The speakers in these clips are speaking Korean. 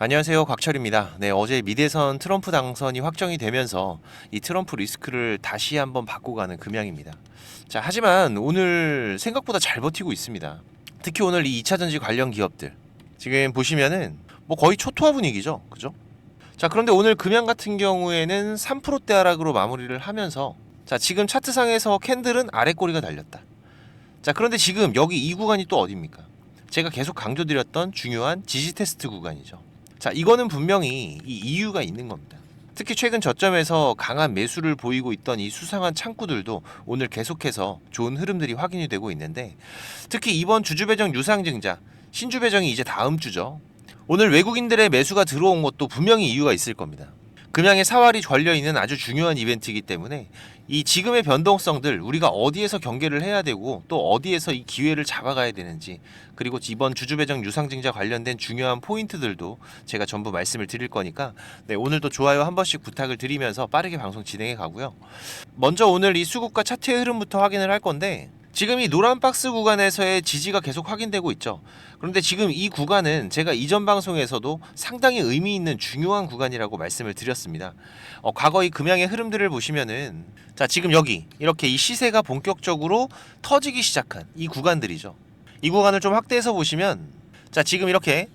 안녕하세요. 곽철입니다. 네, 어제 미대선 트럼프 당선이 확정이 되면서 이 트럼프 리스크를 다시 한번 바꿔가는 금양입니다. 자, 하지만 오늘 생각보다 잘 버티고 있습니다. 특히 오늘 이 2차 전지 관련 기업들. 지금 보시면은 뭐 거의 초토화 분위기죠. 그죠? 자, 그런데 오늘 금양 같은 경우에는 3%대 하락으로 마무리를 하면서 자, 지금 차트상에서 캔들은 아래 꼬리가 달렸다. 자, 그런데 지금 여기 이 구간이 또 어디입니까? 제가 계속 강조드렸던 중요한 지지 테스트 구간이죠. 자, 이거는 분명히 이 이유가 있는 겁니다. 특히 최근 저점에서 강한 매수를 보이고 있던 이 수상한 창구들도 오늘 계속해서 좋은 흐름들이 확인이 되고 있는데 특히 이번 주주 배정 유상증자 신주 배정이 이제 다음 주죠. 오늘 외국인들의 매수가 들어온 것도 분명히 이유가 있을 겁니다. 금양의 사활이 걸려 있는 아주 중요한 이벤트이기 때문에 이 지금의 변동성들 우리가 어디에서 경계를 해야 되고 또 어디에서 이 기회를 잡아가야 되는지 그리고 이번 주주 배정 유상증자 관련된 중요한 포인트들도 제가 전부 말씀을 드릴 거니까 네, 오늘도 좋아요 한 번씩 부탁을 드리면서 빠르게 방송 진행해 가고요. 먼저 오늘 이 수급과 차트의 흐름부터 확인을 할 건데 지금 이 노란 박스 구간에서의 지지가 계속 확인되고 있죠. 그런데 지금 이 구간은 제가 이전 방송에서도 상당히 의미 있는 중요한 구간이라고 말씀을 드렸습니다. 어, 과거 이 금양의 흐름들을 보시면은 자 지금 여기 이렇게 이 시세가 본격적으로 터지기 시작한 이 구간들이죠. 이 구간을 좀 확대해서 보시면 자 지금 이렇게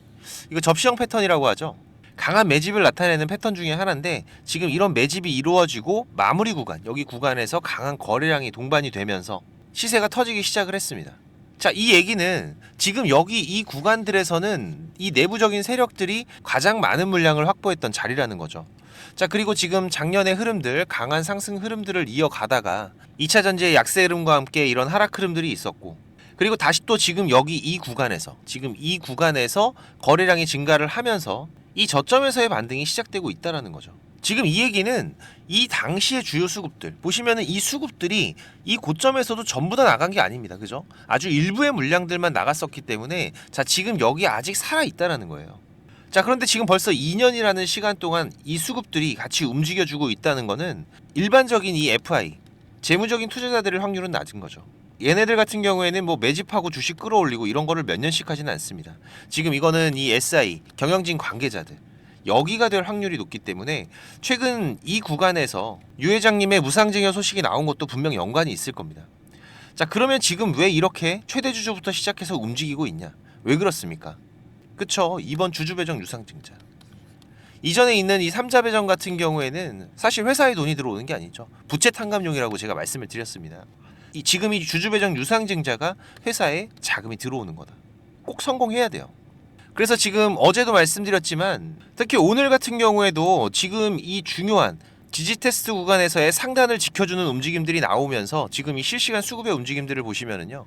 이거 접시형 패턴이라고 하죠. 강한 매집을 나타내는 패턴 중에 하나인데 지금 이런 매집이 이루어지고 마무리 구간 여기 구간에서 강한 거래량이 동반이 되면서 시세가 터지기 시작을 했습니다. 자, 이 얘기는 지금 여기 이 구간들에서는 이 내부적인 세력들이 가장 많은 물량을 확보했던 자리라는 거죠. 자, 그리고 지금 작년의 흐름들, 강한 상승 흐름들을 이어가다가 2차 전지의 약세 흐름과 함께 이런 하락 흐름들이 있었고, 그리고 다시 또 지금 여기 이 구간에서, 지금 이 구간에서 거래량이 증가를 하면서 이 저점에서의 반등이 시작되고 있다라는 거죠. 지금 이 얘기는 이 당시의 주요 수급들 보시면은 이 수급들이 이 고점에서도 전부 다 나간 게 아닙니다. 그죠? 아주 일부의 물량들만 나갔었기 때문에 자 지금 여기 아직 살아 있다라는 거예요. 자 그런데 지금 벌써 2년이라는 시간 동안 이 수급들이 같이 움직여주고 있다는 거는 일반적인 이 FI 재무적인 투자자들의 확률은 낮은 거죠. 얘네들 같은 경우에는 뭐 매집하고 주식 끌어올리고 이런 거를 몇 년씩 하지는 않습니다. 지금 이거는 이 SI 경영진 관계자들 여기가 될 확률이 높기 때문에 최근 이 구간에서 유 회장님의 무상증여 소식이 나온 것도 분명 연관이 있을 겁니다. 자 그러면 지금 왜 이렇게 최대 주주부터 시작해서 움직이고 있냐? 왜 그렇습니까? 그쵸 이번 주주 배정 유상증자 이전에 있는 이 삼자 배정 같은 경우에는 사실 회사에 돈이 들어오는 게 아니죠 부채 탕감용이라고 제가 말씀을 드렸습니다 이 지금 이 주주 배정 유상증자가 회사에 자금이 들어오는 거다 꼭 성공해야 돼요 그래서 지금 어제도 말씀드렸지만 특히 오늘 같은 경우에도 지금 이 중요한 지지 테스트 구간에서의 상단을 지켜주는 움직임들이 나오면서 지금 이 실시간 수급의 움직임들을 보시면은요.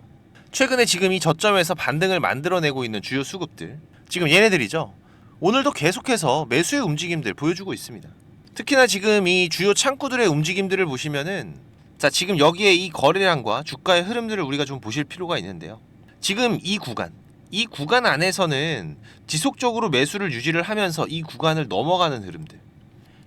최근에 지금 이 저점에서 반등을 만들어내고 있는 주요 수급들 지금 얘네들이죠. 오늘도 계속해서 매수의 움직임들 보여주고 있습니다. 특히나 지금 이 주요 창구들의 움직임들을 보시면은 자 지금 여기에 이 거래량과 주가의 흐름들을 우리가 좀 보실 필요가 있는데요. 지금 이 구간 이 구간 안에서는 지속적으로 매수를 유지를 하면서 이 구간을 넘어가는 흐름들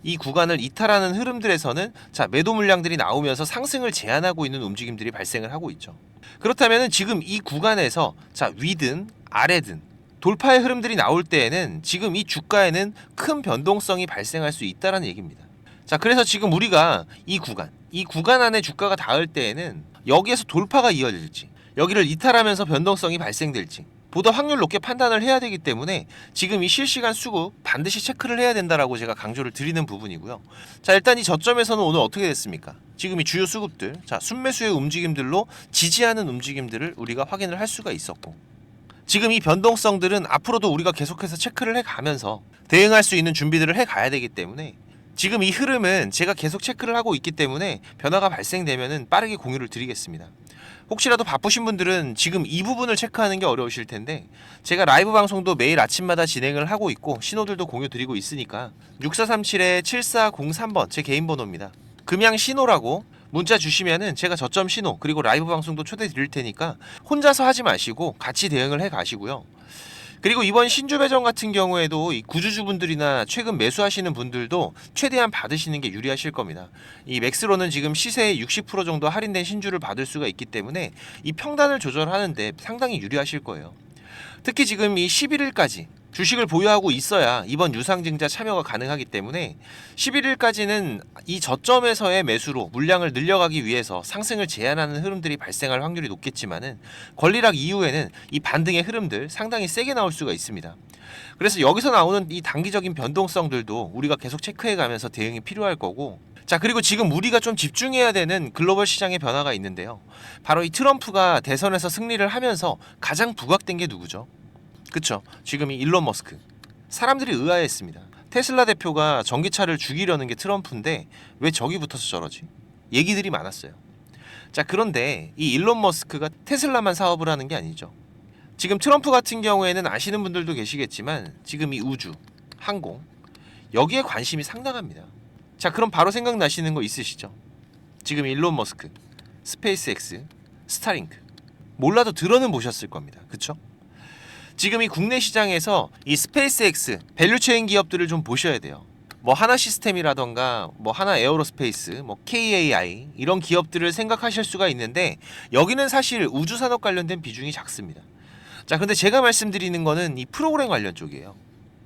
이 구간을 이탈하는 흐름들에서는 자 매도 물량들이 나오면서 상승을 제한하고 있는 움직임들이 발생을 하고 있죠. 그렇다면은 지금 이 구간에서 자 위든 아래든 돌파의 흐름들이 나올 때에는 지금 이 주가에는 큰 변동성이 발생할 수 있다라는 얘기입니다. 자 그래서 지금 우리가 이 구간 이 구간 안에 주가가 닿을 때에는 여기에서 돌파가 이어질지 여기를 이탈하면서 변동성이 발생될지 보다 확률 높게 판단을 해야 되기 때문에 지금 이 실시간 수급 반드시 체크를 해야 된다라고 제가 강조를 드리는 부분이고요. 자, 일단 이 저점에서는 오늘 어떻게 됐습니까? 지금 이 주요 수급들, 자, 순매수의 움직임들로 지지하는 움직임들을 우리가 확인을 할 수가 있었고 지금 이 변동성들은 앞으로도 우리가 계속해서 체크를 해 가면서 대응할 수 있는 준비들을 해 가야 되기 때문에 지금 이 흐름은 제가 계속 체크를 하고 있기 때문에 변화가 발생되면은 빠르게 공유를 드리겠습니다. 혹시라도 바쁘신 분들은 지금 이 부분을 체크하는 게 어려우실 텐데 제가 라이브 방송도 매일 아침마다 진행을 하고 있고 신호들도 공유 드리고 있으니까 6437-7403번 제 개인 번호입니다. 금양 신호라고 문자 주시면은 제가 저점 신호 그리고 라이브 방송도 초대 드릴 테니까 혼자서 하지 마시고 같이 대응을 해 가시고요. 그리고 이번 신주 배정 같은 경우에도 이 구주주분들이나 최근 매수하시는 분들도 최대한 받으시는 게 유리하실 겁니다. 이 맥스로는 지금 시세의 60% 정도 할인된 신주를 받을 수가 있기 때문에 이 평단을 조절하는데 상당히 유리하실 거예요. 특히 지금 이 11일까지 주식을 보유하고 있어야 이번 유상증자 참여가 가능하기 때문에 11일까지는 이 저점에서의 매수로 물량을 늘려가기 위해서 상승을 제한하는 흐름들이 발생할 확률이 높겠지만은 권리락 이후에는 이 반등의 흐름들 상당히 세게 나올 수가 있습니다. 그래서 여기서 나오는 이 단기적인 변동성들도 우리가 계속 체크해 가면서 대응이 필요할 거고 자 그리고 지금 우리가 좀 집중해야 되는 글로벌 시장의 변화가 있는데요. 바로 이 트럼프가 대선에서 승리를 하면서 가장 부각된 게 누구죠? 그쵸 지금 이 일론 머스크 사람들이 의아했습니다. 테슬라 대표가 전기차를 죽이려는 게 트럼프인데 왜 저기 붙어서 저러지? 얘기들이 많았어요. 자 그런데 이 일론 머스크가 테슬라만 사업을 하는 게 아니죠. 지금 트럼프 같은 경우에는 아시는 분들도 계시겠지만 지금 이 우주, 항공 여기에 관심이 상당합니다. 자 그럼 바로 생각나시는 거 있으시죠? 지금 일론 머스크, 스페이스X, 스타링크 몰라도 들어는 보셨을 겁니다. 그쵸? 지금 이 국내 시장에서 이 스페이스X 밸류체인 기업들을 좀 보셔야 돼요. 뭐 하나 시스템이라던가 뭐 하나 에어로스페이스, 뭐 KAI 이런 기업들을 생각하실 수가 있는데 여기는 사실 우주 산업 관련된 비중이 작습니다. 자, 근데 제가 말씀드리는 거는 이 프로그램 관련 쪽이에요.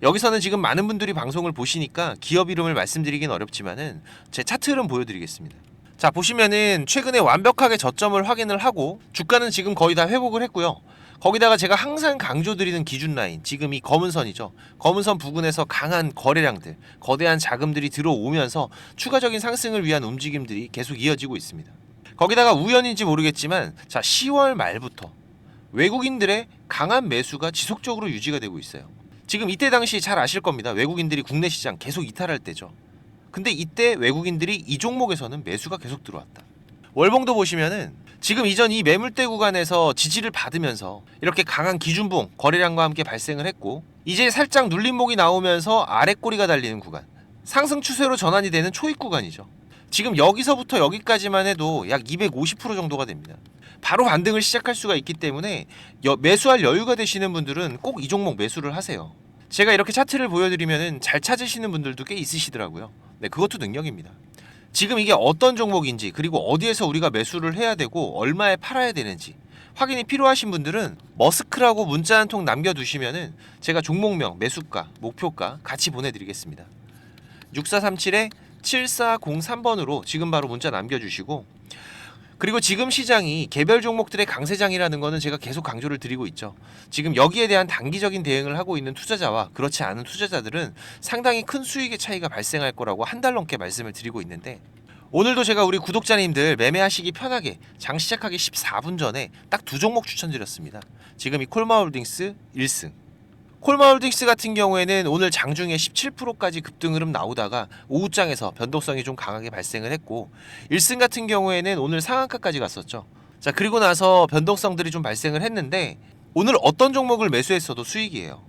여기서는 지금 많은 분들이 방송을 보시니까 기업 이름을 말씀드리긴 어렵지만은 제 차트 흐름 보여드리겠습니다. 자 보시면은 최근에 완벽하게 저점을 확인을 하고 주가는 지금 거의 다 회복을 했고요. 거기다가 제가 항상 강조드리는 기준 라인 지금 이 검은 선이죠. 검은 선 부근에서 강한 거래량들, 거대한 자금들이 들어오면서 추가적인 상승을 위한 움직임들이 계속 이어지고 있습니다. 거기다가 우연인지 모르겠지만 자 10월 말부터 외국인들의 강한 매수가 지속적으로 유지가 되고 있어요. 지금 이때 당시 잘 아실 겁니다. 외국인들이 국내 시장 계속 이탈할 때죠. 근데 이때 외국인들이 이 종목에서는 매수가 계속 들어왔다. 월봉도 보시면은 지금 이전 이 매물대 구간에서 지지를 받으면서 이렇게 강한 기준봉 거래량과 함께 발생을 했고 이제 살짝 눌림목이 나오면서 아래 꼬리가 달리는 구간 상승 추세로 전환이 되는 초입 구간이죠. 지금 여기서부터 여기까지만 해도 약 250% 정도가 됩니다. 바로 반등을 시작할 수가 있기 때문에 여- 매수할 여유가 되시는 분들은 꼭 이 종목 매수를 하세요. 제가 이렇게 차트를 보여드리면은 잘 찾으시는 분들도 꽤 있으시더라고요. 네, 그것도 능력입니다. 지금 이게 어떤 종목인지 그리고 어디에서 우리가 매수를 해야 되고 얼마에 팔아야 되는지 확인이 필요하신 분들은 머스크라고 문자 한 통 남겨두시면은 제가 종목명, 매수가, 목표가 같이 보내드리겠습니다. 6437에 7403번으로 지금 바로 문자 남겨주시고 그리고 지금 시장이 개별 종목들의 강세장이라는 거는 제가 계속 강조를 드리고 있죠. 지금 여기에 대한 단기적인 대응을 하고 있는 투자자와 그렇지 않은 투자자들은 상당히 큰 수익의 차이가 발생할 거라고 한 달 넘게 말씀을 드리고 있는데 오늘도 제가 우리 구독자님들 매매하시기 편하게 장 시작하기 14분 전에 딱 두 종목 추천드렸습니다. 지금 이 콜마홀딩스 1승 콜마홀딩스 같은 경우에는 오늘 장중에 17%까지 급등 흐름 나오다가 오후장에서 변동성이 좀 강하게 발생을 했고 1승 같은 경우에는 오늘 상한가까지 갔었죠. 자 그리고 나서 변동성들이 좀 발생을 했는데 오늘 어떤 종목을 매수했어도 수익이에요.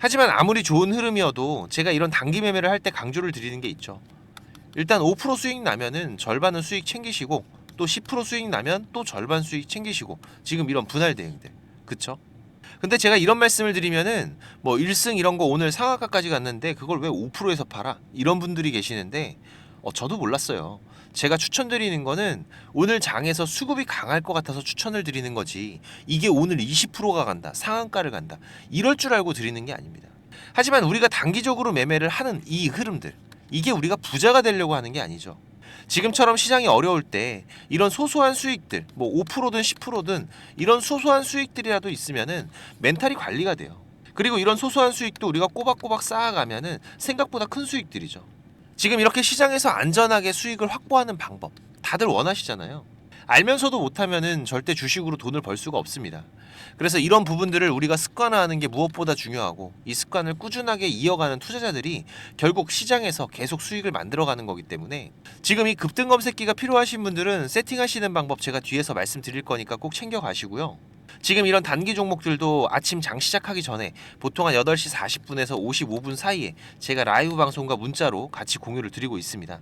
하지만 아무리 좋은 흐름이어도 제가 이런 단기 매매를 할 때 강조를 드리는 게 있죠. 일단 5% 수익 나면은 절반은 수익 챙기시고 또 10% 수익 나면 또 절반 수익 챙기시고 지금 이런 분할 대응들 그쵸? 근데 제가 이런 말씀을 드리면은 뭐 1승 이런 거 오늘 상한가까지 갔는데 그걸 왜 5%에서 팔아? 이런 분들이 계시는데 어, 저도 몰랐어요. 제가 추천드리는 거는 오늘 장에서 수급이 강할 것 같아서 추천을 드리는 거지 이게 오늘 20%가 간다 상한가를 간다 이럴 줄 알고 드리는 게 아닙니다. 하지만 우리가 단기적으로 매매를 하는 이 흐름들 이게 우리가 부자가 되려고 하는 게 아니죠. 지금처럼 시장이 어려울 때 이런 소소한 수익들 뭐 5%든 10%든 이런 소소한 수익들이라도 있으면은 멘탈이 관리가 돼요. 그리고 이런 소소한 수익도 우리가 꼬박꼬박 쌓아가면은 생각보다 큰 수익들이죠. 지금 이렇게 시장에서 안전하게 수익을 확보하는 방법 다들 원하시잖아요. 알면서도 못하면은 절대 주식으로 돈을 벌 수가 없습니다. 그래서 이런 부분들을 우리가 습관화하는 게 무엇보다 중요하고 이 습관을 꾸준하게 이어가는 투자자들이 결국 시장에서 계속 수익을 만들어가는 거기 때문에 지금 이 급등 검색기가 필요하신 분들은 세팅하시는 방법 제가 뒤에서 말씀드릴 거니까 꼭 챙겨 가시고요. 지금 이런 단기 종목들도 아침 장 시작하기 전에 보통 한 8시 40분에서 55분 사이에 제가 라이브 방송과 문자로 같이 공유를 드리고 있습니다.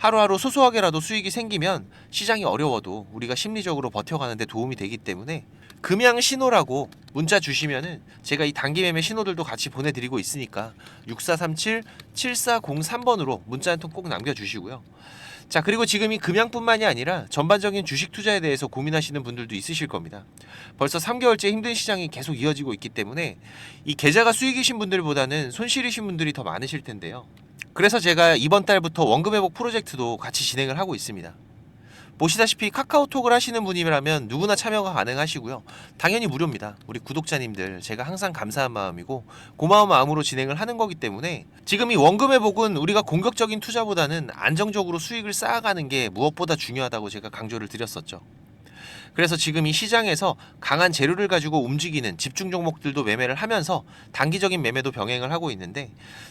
하루하루 소소하게라도 수익이 생기면 시장이 어려워도 우리가 심리적으로 버텨가는데 도움이 되기 때문에 금양 신호라고 문자 주시면은 제가 이 단기 매매 신호들도 같이 보내드리고 있으니까 6437 7403번으로 문자 한 통 꼭 남겨주시고요. 자, 그리고 지금 이 금양뿐만이 아니라 전반적인 주식 투자에 대해서 고민하시는 분들도 있으실 겁니다. 벌써 3개월째 힘든 시장이 계속 이어지고 있기 때문에 이 계좌가 수익이신 분들보다는 손실이신 분들이 더 많으실 텐데요. 그래서 제가 이번 달부터 원금 회복 프로젝트도 같이 진행을 하고 있습니다. 보시다시피 카카오톡을 하시는 분이라면 누구나 참여가 가능하시고요. 당연히 무료입니다. 우리 구독자님들 제가 항상 감사한 마음이고 고마운 마음으로 진행을 하는 거기 때문에 지금 이 원금 회복은 우리가 공격적인 투자보다는 안정적으로 수익을 쌓아가는 게 무엇보다 중요하다고 제가 강조를 드렸었죠. 그래서 지금 이 시장에서 강한 재료를 가지고 움직이는 집중 종목들도 매매를 하면서 단기적인 매매도 병행을 하고 있는데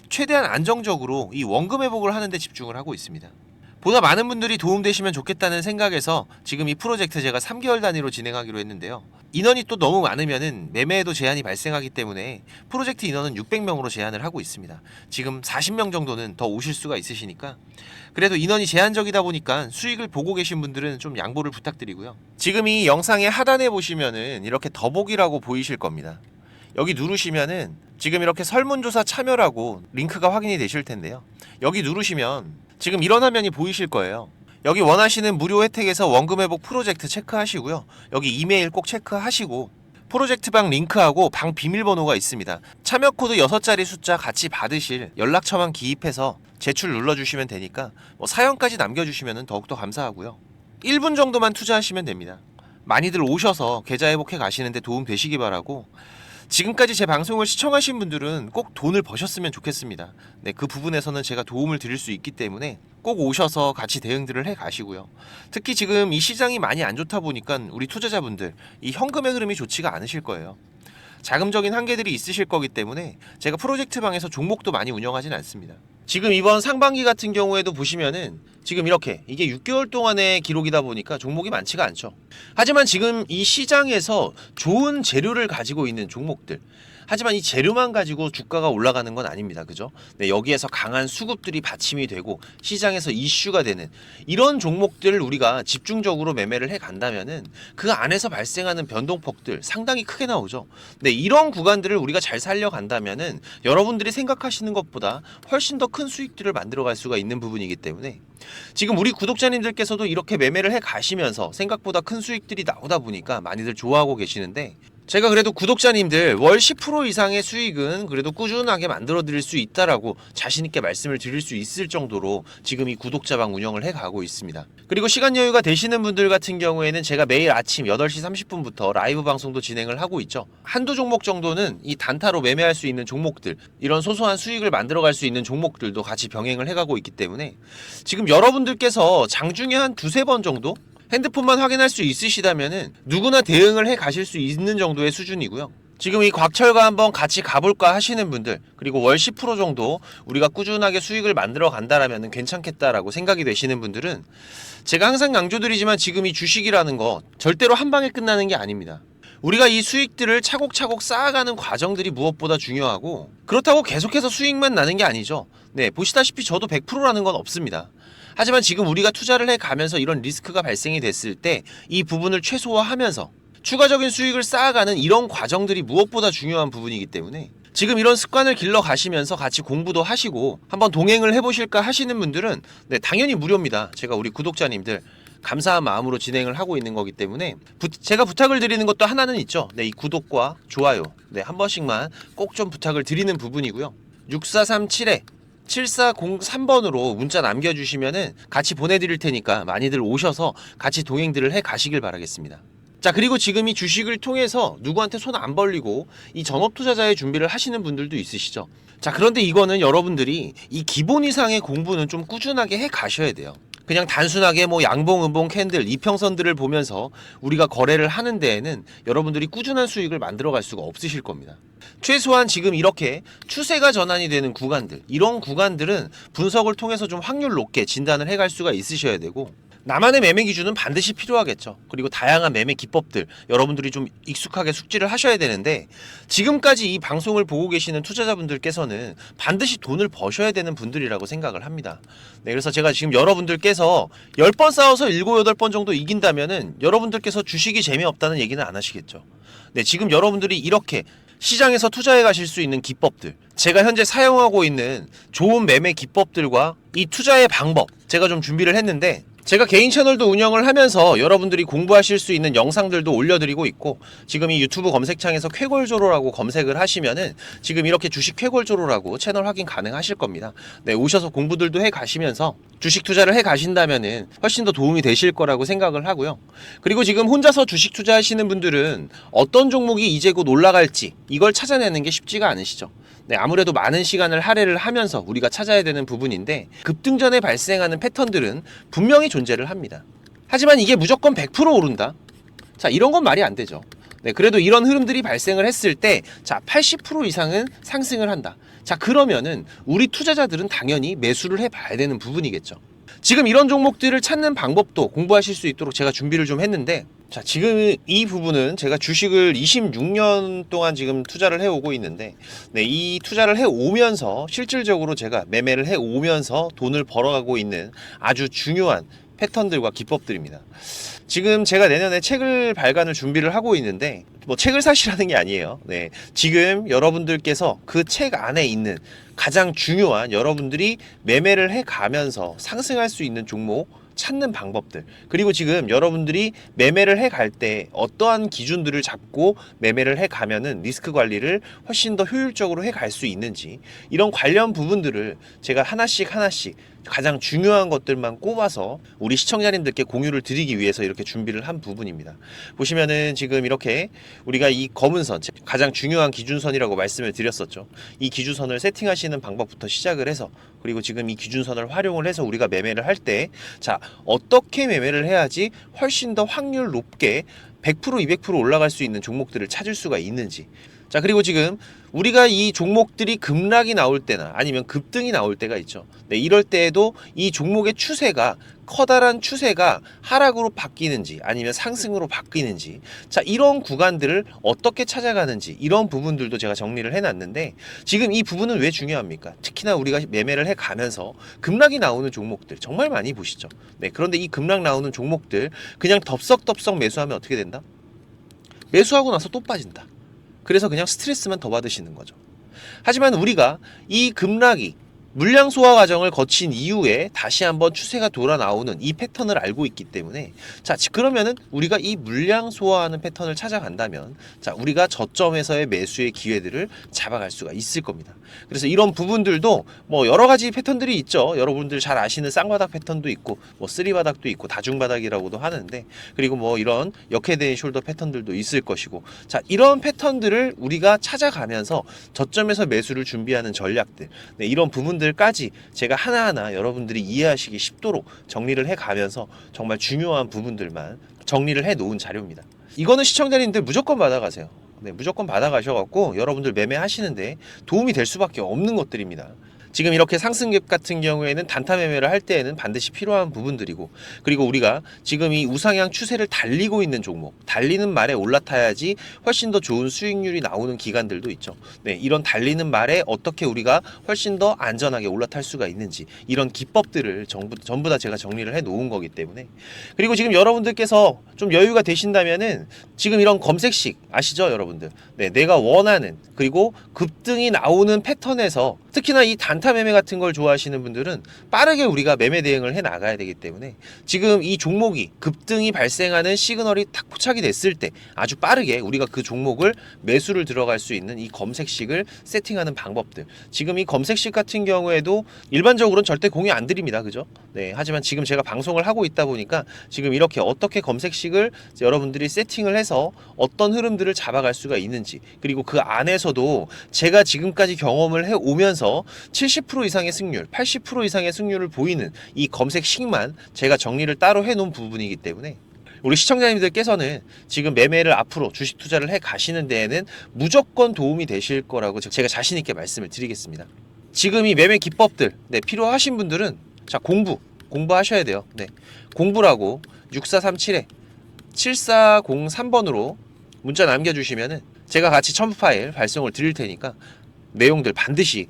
최대한 안정적으로 이 원금 회복을 하는 데 집중을 하고 있습니다. 보다 많은 분들이 도움되시면 좋겠다는 생각에서 지금 이 프로젝트 제가 3개월 단위로 진행하기로 했는데요. 인원이 또 너무 많으면은 매매에도 제한이 발생하기 때문에 프로젝트 인원은 600명으로 제한을 하고 있습니다. 지금 40명 정도는 더 오실 수가 있으시니까 그래도 인원이 제한적이다 보니까 수익을 보고 계신 분들은 좀 양보를 부탁드리고요. 지금 이 영상의 하단에 보시면은 이렇게 더보기라고 보이실 겁니다. 여기 누르시면은 지금 이렇게 설문조사 참여라고 링크가 확인이 되실 텐데요. 여기 누르시면 지금 이런 화면이 보이실 거예요. 여기 원하시는 무료 혜택에서 원금 회복 프로젝트 체크하시고요. 여기 이메일 꼭 체크하시고 프로젝트 방 링크하고 방 비밀번호가 있습니다. 참여 코드 6자리 숫자 같이 받으실 연락처만 기입해서 제출 눌러주시면 되니까 뭐 사연까지 남겨주시면 더욱더 감사하고요. 1분 정도만 투자하시면 됩니다. 많이들 오셔서 계좌 회복해 가시는데 도움 되시기 바라고 지금까지 제 방송을 시청하신 분들은 꼭 돈을 버셨으면 좋겠습니다. 네, 그 부분에서는 제가 도움을 드릴 수 있기 때문에 꼭 오셔서 같이 대응들을 해 가시고요. 특히 지금 이 시장이 많이 안 좋다 보니까 우리 투자자분들 이 현금의 흐름이 좋지가 않으실 거예요. 자금적인 한계들이 있으실 거기 때문에 제가 프로젝트 방에서 종목도 많이 운영하진 않습니다. 지금 이번 상반기 같은 경우에도 보시면은 지금 이렇게 이게 6개월 동안의 기록이다 보니까 종목이 많지가 않죠. 하지만 지금 이 시장에서 좋은 재료를 가지고 있는 종목들 하지만 이 재료만 가지고 주가가 올라가는 건 아닙니다. 그죠? 네, 여기에서 강한 수급들이 받침이 되고 시장에서 이슈가 되는 이런 종목들을 우리가 집중적으로 매매를 해 간다면은 그 안에서 발생하는 변동폭들 상당히 크게 나오죠. 네, 이런 구간들을 우리가 잘 살려 간다면은 여러분들이 생각하시는 것보다 훨씬 더 큰 수익들을 만들어 갈 수가 있는 부분이기 때문에 지금 우리 구독자님들께서도 이렇게 매매를 해 가시면서 생각보다 큰 수익들이 나오다 보니까 많이들 좋아하고 계시는데 제가 그래도 구독자님들 월 10% 이상의 수익은 그래도 꾸준하게 만들어 드릴 수 있다라고 자신 있게 말씀을 드릴 수 있을 정도로 지금 이 구독자방 운영을 해 가고 있습니다. 그리고 시간 여유가 되시는 분들 같은 경우에는 제가 매일 아침 8시 30분부터 라이브 방송도 진행을 하고 있죠. 한두 종목 정도는 이 단타로 매매할 수 있는 종목들, 이런 소소한 수익을 만들어 갈 수 있는 종목들도 같이 병행을 해 가고 있기 때문에 지금 여러분들께서 장중에 한 두세 번 정도 핸드폰만 확인할 수 있으시다면은 누구나 대응을 해 가실 수 있는 정도의 수준이고요. 지금 이 곽철과 한번 같이 가볼까 하시는 분들 그리고 월 10% 정도 우리가 꾸준하게 수익을 만들어 간다라면 괜찮겠다라고 생각이 되시는 분들은 제가 항상 강조드리지만 지금 이 주식이라는 거 절대로 한 방에 끝나는 게 아닙니다. 우리가 이 수익들을 차곡차곡 쌓아가는 과정들이 무엇보다 중요하고 그렇다고 계속해서 수익만 나는 게 아니죠. 네, 보시다시피 저도 100%라는 건 없습니다. 하지만 지금 우리가 투자를 해 가면서 이런 리스크가 발생이 됐을 때 이 부분을 최소화하면서 추가적인 수익을 쌓아가는 이런 과정들이 무엇보다 중요한 부분이기 때문에 지금 이런 습관을 길러 가시면서 같이 공부도 하시고 한번 동행을 해보실까 하시는 분들은 네, 당연히 무료입니다. 제가 우리 구독자님들 감사한 마음으로 진행을 하고 있는 거기 때문에 부, 제가 부탁을 드리는 것도 하나는 있죠. 네, 이 구독과 좋아요 네, 한 번씩만 꼭 좀 부탁을 드리는 부분이고요. 6437에 7403번으로 문자 남겨주시면은 같이 보내드릴 테니까 많이들 오셔서 같이 동행들을 해 가시길 바라겠습니다. 자 그리고 지금 이 주식을 통해서 누구한테 손 안 벌리고 이 전업 투자자의 준비를 하시는 분들도 있으시죠. 자 그런데 이거는 여러분들이 이 기본 이상의 공부는 좀 꾸준하게 해 가셔야 돼요. 그냥 단순하게 뭐 양봉, 음봉, 캔들, 이평선들을 보면서 우리가 거래를 하는 데에는 여러분들이 꾸준한 수익을 만들어 갈 수가 없으실 겁니다. 최소한 지금 이렇게 추세가 전환이 되는 구간들, 이런 구간들은 분석을 통해서 좀 확률 높게 진단을 해갈 수가 있으셔야 되고 나만의 매매 기준은 반드시 필요하겠죠. 그리고 다양한 매매 기법들 여러분들이 좀 익숙하게 숙지를 하셔야 되는데 지금까지 이 방송을 보고 계시는 투자자분들께서는 반드시 돈을 버셔야 되는 분들이라고 생각을 합니다. 네, 그래서 제가 지금 여러분들께서 10번 싸워서 7, 8번 정도 이긴다면은 여러분들께서 주식이 재미없다는 얘기는 안 하시겠죠. 네, 지금 여러분들이 이렇게 시장에서 투자해 가실 수 있는 기법들, 제가 현재 사용하고 있는 좋은 매매 기법들과 이 투자의 방법, 제가 좀 준비를 했는데 제가 개인 채널도 운영을 하면서 여러분들이 공부하실 수 있는 영상들도 올려드리고 있고 지금 이 유튜브 검색창에서 쾌골조로라고 검색을 하시면은 지금 이렇게 주식 쾌골조로라고 채널 확인 가능하실 겁니다. 네, 오셔서 공부들도 해 가시면서 주식 투자를 해 가신다면은 훨씬 더 도움이 되실 거라고 생각을 하고요. 그리고 지금 혼자서 주식 투자하시는 분들은 어떤 종목이 이제 곧 올라갈지 이걸 찾아내는 게 쉽지가 않으시죠. 네, 아무래도 많은 시간을 할애를 하면서 우리가 찾아야 되는 부분인데 급등전에 발생하는 패턴들은 분명히 존재를 합니다. 하지만 이게 무조건 100% 오른다. 자, 이런 건 말이 안 되죠. 네, 그래도 이런 흐름들이 발생을 했을 때, 자, 80% 이상은 상승을 한다. 자, 그러면은 우리 투자자들은 당연히 매수를 해봐야 되는 부분이겠죠. 지금 이런 종목들을 찾는 방법도 공부하실 수 있도록 제가 준비를 좀 했는데, 자, 지금 이 부분은 제가 주식을 26년 동안 지금 투자를 해오고 있는데, 네, 이 투자를 해오면서 실질적으로 제가 매매를 해오면서 돈을 벌어가고 있는 아주 중요한 패턴들과 기법들입니다. 지금 제가 내년에 책을 발간을 준비를 하고 있는데 뭐 책을 사시라는 게 아니에요. 네. 지금 여러분들께서 그 책 안에 있는 가장 중요한 여러분들이 매매를 해 가면서 상승할 수 있는 종목 찾는 방법들 그리고 지금 여러분들이 매매를 해 갈 때 어떠한 기준들을 잡고 매매를 해 가면은 리스크 관리를 훨씬 더 효율적으로 해 갈 수 있는지 이런 관련 부분들을 제가 하나씩 하나씩 가장 중요한 것들만 꼽아서 우리 시청자님들께 공유를 드리기 위해서 이렇게 준비를 한 부분입니다. 보시면은 지금 이렇게 우리가 이 검은 선 가장 중요한 기준선이라고 말씀을 드렸었죠. 이 기준선을 세팅하시는 방법부터 시작을 해서 그리고 지금 이 기준선을 활용을 해서 우리가 매매를 할 때 자 어떻게 매매를 해야지 훨씬 더 확률 높게 100% 200% 올라갈 수 있는 종목들을 찾을 수가 있는지 자 그리고 지금 우리가 이 종목들이 급락이 나올 때나 아니면 급등이 나올 때가 있죠. 네, 이럴 때에도 이 종목의 추세가 커다란 추세가 하락으로 바뀌는지 아니면 상승으로 바뀌는지 자 이런 구간들을 어떻게 찾아가는지 이런 부분들도 제가 정리를 해놨는데 지금 이 부분은 왜 중요합니까? 특히나 우리가 매매를 해 가면서 급락이 나오는 종목들 정말 많이 보시죠. 네 그런데 이 급락 나오는 종목들 그냥 덥석덥석 매수하면 어떻게 된다? 매수하고 나서 또 빠진다. 그래서 그냥 스트레스만 더 받으시는 거죠. 하지만 우리가 이 급락이 물량 소화 과정을 거친 이후에 다시 한번 추세가 돌아 나오는 이 패턴을 알고 있기 때문에 자 지- 그러면은 우리가 이 물량 소화하는 패턴을 찾아간다면 자 우리가 저점에서의 매수의 기회들을 잡아갈 수가 있을 겁니다. 그래서 이런 부분들도 뭐 여러 가지 패턴들이 있죠. 여러분들 잘 아시는 쌍바닥 패턴도 있고 뭐 쓰리바닥도 있고 다중바닥이라고도 하는데 그리고 뭐 이런 역헤드앤 숄더 패턴들도 있을 것이고 자 이런 패턴들을 우리가 찾아가면서 저점에서 매수를 준비하는 전략들 네, 이런 부분 들까지 제가 하나하나 여러분들이 이해하시기 쉽도록 정리를 해 가면서 정말 중요한 부분들만 정리를 해 놓은 자료입니다. 이거는 시청자님들 무조건 받아가세요. 네, 무조건 받아가셔갖고 여러분들 매매하시는데 도움이 될 수밖에 없는 것들입니다. 지금 이렇게 상승갭 같은 경우에는 단타 매매를 할 때에는 반드시 필요한 부분들이고 그리고 우리가 지금 이 우상향 추세를 달리고 있는 종목 달리는 말에 올라타야지 훨씬 더 좋은 수익률이 나오는 기간들도 있죠. 네, 이런 달리는 말에 어떻게 우리가 훨씬 더 안전하게 올라탈 수가 있는지 이런 기법들을 전부, 전부 다 제가 정리를 해 놓은 거기 때문에 그리고 지금 여러분들께서 좀 여유가 되신다면은 지금 이런 검색식 아시죠 여러분들 네 내가 원하는 그리고 급등이 나오는 패턴에서 특히나 이 단타 매매 같은 걸 좋아하시는 분들은 빠르게 우리가 매매 대응을 해 나가야 되기 때문에 지금 이 종목이 급등이 발생하는 시그널이 탁 포착이 됐을 때 아주 빠르게 우리가 그 종목을 매수를 들어갈 수 있는 이 검색식을 세팅하는 방법들. 지금 이 검색식 같은 경우에도 일반적으로는 절대 공유 안 드립니다. 그죠? 네. 하지만 지금 제가 방송을 하고 있다 보니까 지금 이렇게 어떻게 검색식을 여러분들이 세팅을 해서 어떤 흐름들을 잡아갈 수가 있는지 그리고 그 안에서도 제가 지금까지 경험을 해 오면서 70% 이상의 승률, 80% 이상의 승률을 보이는 이 검색식만 제가 정리를 따로 해 놓은 부분이기 때문에 우리 시청자님들께서는 지금 매매를 앞으로 주식 투자를 해 가시는 데에는 무조건 도움이 되실 거라고 제가 자신 있게 말씀을 드리겠습니다. 지금 이 매매 기법들 네, 필요하신 분들은 자 공부 공부하셔야 돼요. 네. 공부라고 6437에 7403번으로 문자 남겨주시면은 제가 같이 첨부 파일 발송을 드릴 테니까 내용들 반드시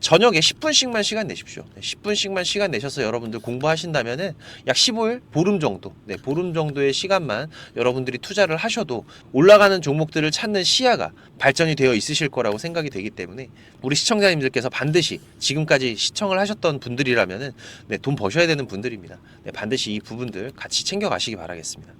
저녁에 10분씩만 시간 내십시오. 네, 10분씩만 시간 내셔서 여러분들 공부하신다면은 약 15일 보름 정도, 네, 보름 정도의 시간만 여러분들이 투자를 하셔도 올라가는 종목들을 찾는 시야가 발전이 되어 있으실 거라고 생각이 되기 때문에 우리 시청자님들께서 반드시 지금까지 시청을 하셨던 분들이라면은 네, 돈 버셔야 되는 분들입니다. 네, 반드시 이 부분들 같이 챙겨 가시기 바라겠습니다.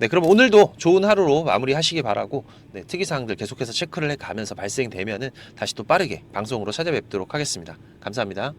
네, 그럼 오늘도 좋은 하루로 마무리하시기 바라고 네, 특이사항들 계속해서 체크를 해 가면서 발생되면은 다시 또 빠르게 방송으로 찾아뵙도록 하겠습니다. 감사합니다.